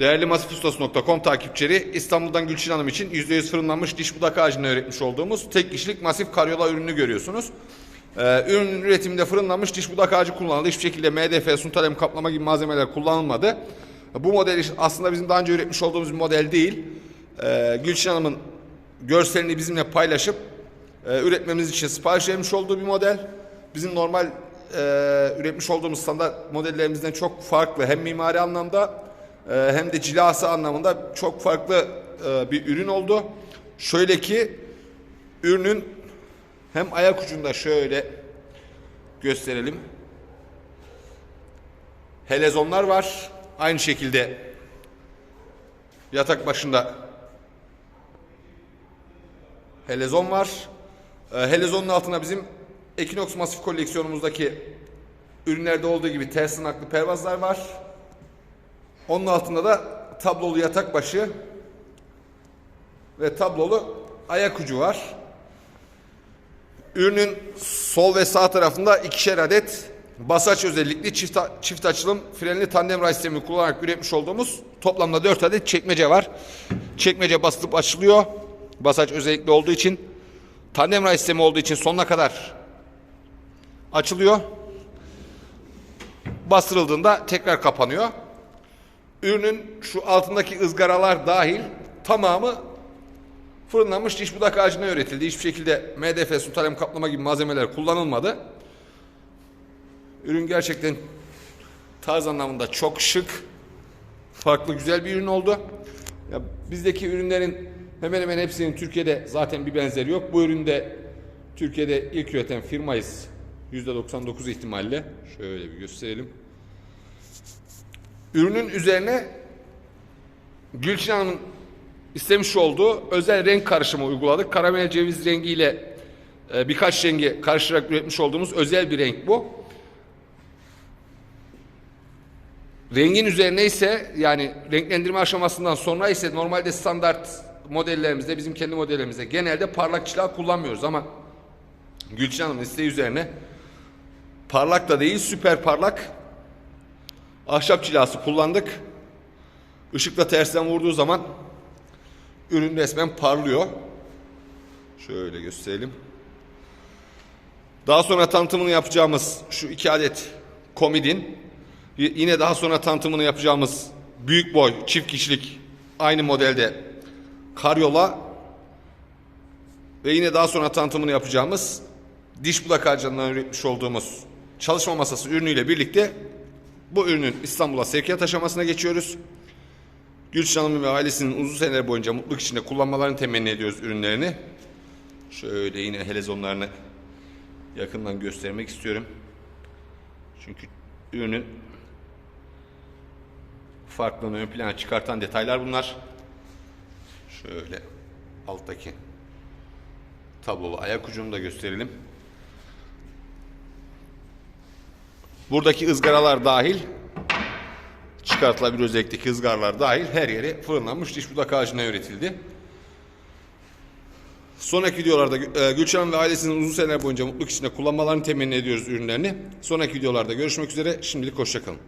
Değerli masifustas.com takipçileri İstanbul'dan Gülçin Hanım için %100 fırınlanmış diş budak ağacına üretmiş olduğumuz tek kişilik masif karyola ürünü görüyorsunuz. Ee, ürünün üretiminde fırınlanmış diş budak ağacı kullanıldı. Hiçbir şekilde MDF, suntalem kaplama gibi malzemeler kullanılmadı. Bu model aslında bizim daha önce üretmiş olduğumuz bir model değil. Ee, Gülçin Hanım'ın görselini bizimle paylaşıp e, üretmemiz için sipariş vermiş olduğu bir model. Bizim normal e, üretmiş olduğumuz standart modellerimizden çok farklı hem mimari anlamda hem de cilası anlamında çok farklı e, bir ürün oldu. Şöyle ki ürünün hem ayak ucunda şöyle gösterelim. Helezonlar var. Aynı şekilde yatak başında helezon var. Ee, helezonun altına bizim Equinox Masif koleksiyonumuzdaki ürünlerde olduğu gibi ters pervazlar var. Onun altında da tablolu yatak başı ve tablolu ayak ucu var. Ürünün sol ve sağ tarafında ikişer adet basaç özellikli çift, çift açılım frenli tandem ray sistemi kullanarak üretmiş olduğumuz toplamda 4 adet çekmece var. Çekmece basılıp açılıyor. Basaç özellikli olduğu için tandem ray sistemi olduğu için sonuna kadar açılıyor. Bastırıldığında tekrar kapanıyor. Ürünün şu altındaki ızgaralar dahil tamamı fırınlanmış diş budak ağacına üretildi. Hiçbir şekilde MDF, suntalem kaplama gibi malzemeler kullanılmadı. Ürün gerçekten tarz anlamında çok şık, farklı güzel bir ürün oldu. Ya bizdeki ürünlerin hemen hemen hepsinin Türkiye'de zaten bir benzeri yok. Bu üründe Türkiye'de ilk üreten firmayız. %99 ihtimalle. Şöyle bir gösterelim. Ürünün üzerine Gülçin Hanım'ın istemiş olduğu özel renk karışımı uyguladık. Karamel ceviz rengiyle e, birkaç rengi karıştırarak üretmiş olduğumuz özel bir renk bu. Rengin üzerine ise yani renklendirme aşamasından sonra ise normalde standart modellerimizde bizim kendi modellerimizde genelde parlak çiçeği kullanmıyoruz ama Gülçin Hanım'ın isteği üzerine parlak da değil süper parlak ahşap çilası kullandık. Işıkla tersten vurduğu zaman ürün resmen parlıyor. Şöyle gösterelim. Daha sonra tanıtımını yapacağımız şu iki adet komidin yine daha sonra tanıtımını yapacağımız büyük boy çift kişilik aynı modelde karyola ve yine daha sonra tanıtımını yapacağımız diş budak ağacından üretmiş olduğumuz çalışma masası ürünüyle birlikte bu ürünün İstanbul'a sevkiyat aşamasına geçiyoruz. Gülşen Hanım ve ailesinin uzun seneler boyunca mutluluk içinde kullanmalarını temenni ediyoruz ürünlerini. Şöyle yine helezonlarını yakından göstermek istiyorum. Çünkü ürünün farklılığını ön plana çıkartan detaylar bunlar. Şöyle alttaki tablolu ayak ucunu da gösterelim. Buradaki ızgaralar dahil çıkartılabilir özellikteki ızgaralar dahil her yeri fırınlanmış diş budak ağacına üretildi. Sonraki videolarda e, Gülşen ve ailesinin uzun seneler boyunca mutluluk içinde kullanmalarını temenni ediyoruz ürünlerini. Sonraki videolarda görüşmek üzere. Şimdilik hoşçakalın.